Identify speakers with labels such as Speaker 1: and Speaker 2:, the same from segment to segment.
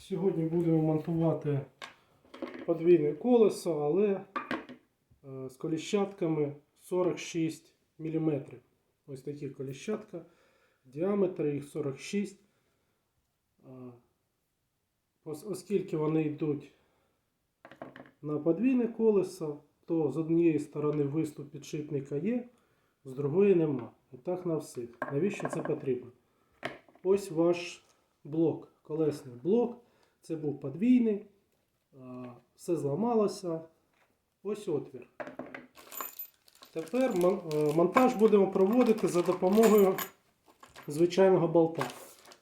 Speaker 1: Сьогодні будемо монтувати подвійне колесо, але е, з коліщатками 46 мм. Ось такі коліщатка. Діаметр їх 46. Е, Оскільки вони йдуть на подвійне колесо, то з однієї сторони виступ підшипника є, з другої нема. І так на всіх. Навіщо це потрібно? Ось ваш блок, колесний блок. Це був подвійний, все зламалося. Ось отвір. Тепер е, монтаж будемо проводити за допомогою звичайного болта.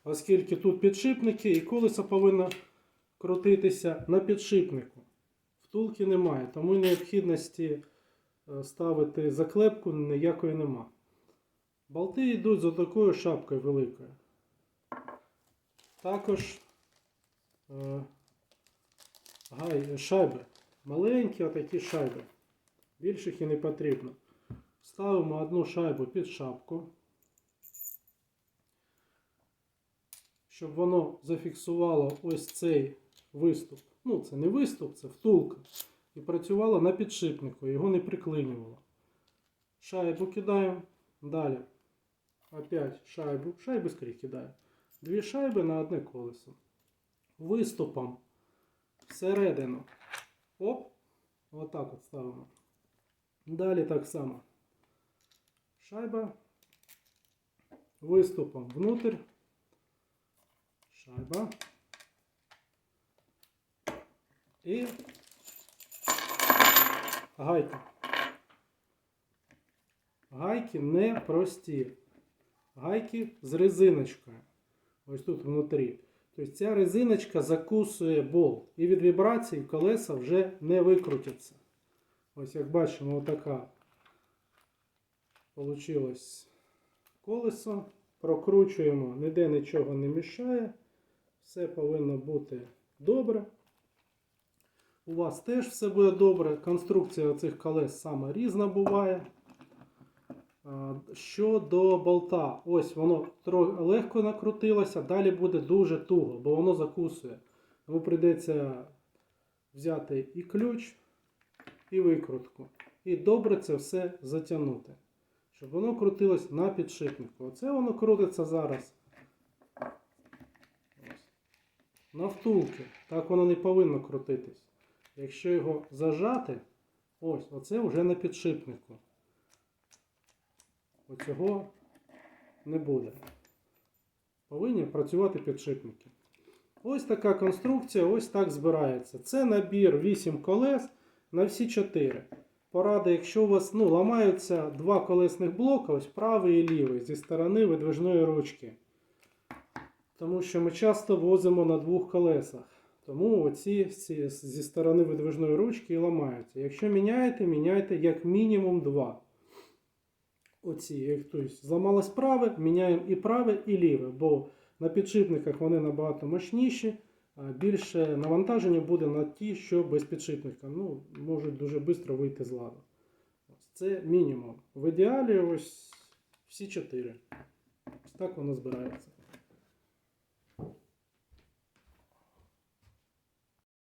Speaker 1: Оскільки тут підшипники і колесо повинно крутитися на підшипнику. Втулки немає, тому необхідності е, ставити заклепку ніякої нема. Болти йдуть за такою шапкою великою. Також гай, шайби. Маленькі отакі шайби. Більших і не потрібно. Ставимо одну шайбу під шапку, щоб воно зафіксувало ось цей виступ. Ну, це не виступ, це втулка. І працювало на підшипнику, його не приклинювало. Шайбу кидаємо. Далі. Опять шайбу. Шайби скоріше кидаю. Дві шайби на одне колесо. Виступом всередину. Оп. Отак от ставимо. Далі так само. Шайба. Виступом внутрь. Шайба. І гайка. Гайки не прості. Гайки з резиночкою. Ось тут внутрі. Тобто ця резиночка закусує болт. І від вібрацій колеса вже не викрутяться. Ось як бачимо, отака получилось колесо. Прокручуємо, ніде нічого не мішає. Все повинно бути добре. У вас теж все буде добре. Конструкція цих колес саме різна буває. А, Щодо болта, ось воно легко накрутилося, далі буде дуже туго, бо воно закусує. Тому прийдеться взяти і ключ, і викрутку. І добре це все затягнути. Щоб воно крутилось на підшипнику. Оце воно крутиться зараз. Ось. На втулки. Так воно не повинно крутитись. Якщо його зажати, ось, оце вже на підшипнику. Оцього не буде. Повинні працювати підшипники. Ось така конструкція, ось так збирається. Це набір 8 колес на всі 4. Порада, якщо у вас ну, ламаються два колесних блока, ось правий і лівий, зі сторони видвижної ручки. Тому що ми часто возимо на двох колесах. Тому оці ці зі сторони видвижної ручки і ламаються. Якщо міняєте, міняйте як мінімум два оці, як тобто, зламалось праве, міняємо і праве, і ліве, бо на підшипниках вони набагато мощніші, а більше навантаження буде на ті, що без підшипника. Ну, можуть дуже швидко вийти з ладу. Це мінімум. В ідеалі ось всі чотири. Так воно збирається.